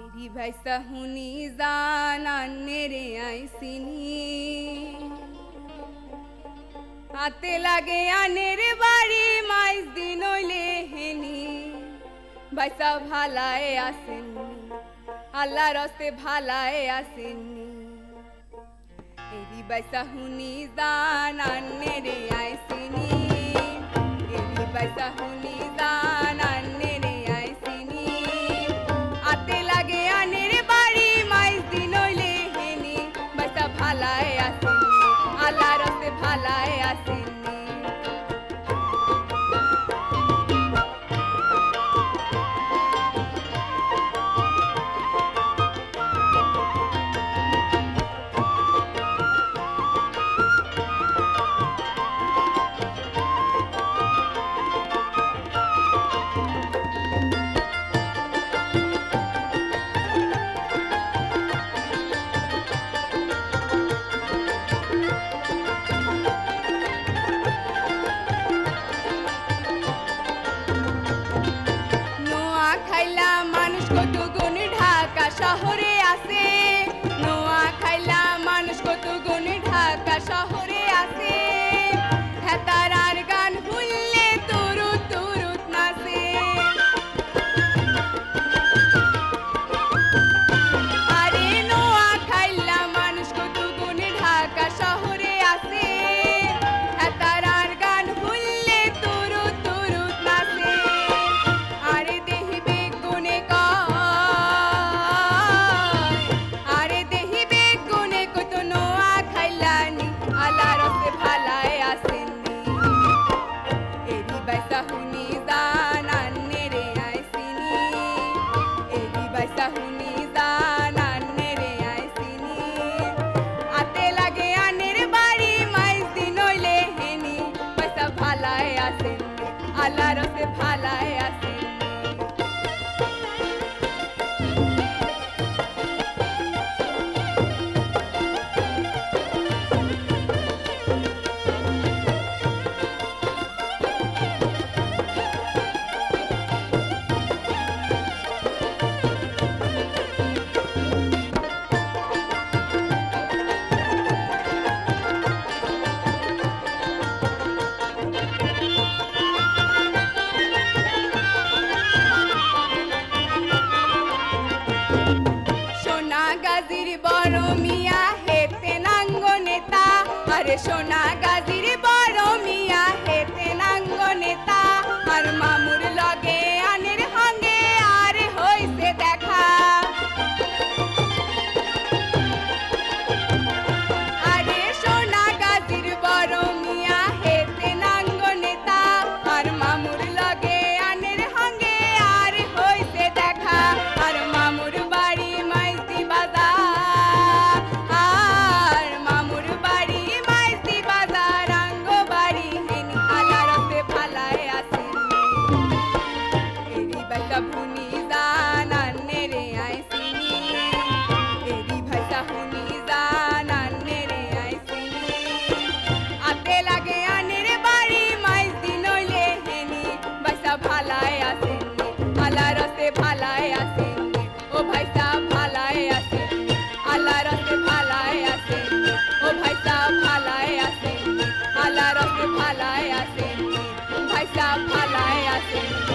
এরি ভাই সাহুনি জানান্নে রে আইসিনি। হাতে লাগে আনের বাড়ি, মাইস দিন হেনি। ভাইসা ভালায় আসেননি আল্লাহ রস্তে ভালায় আসেননি। এরি ভাইসা হুনি জানান্নে রে আইসিনি। Sonagas. Thank you.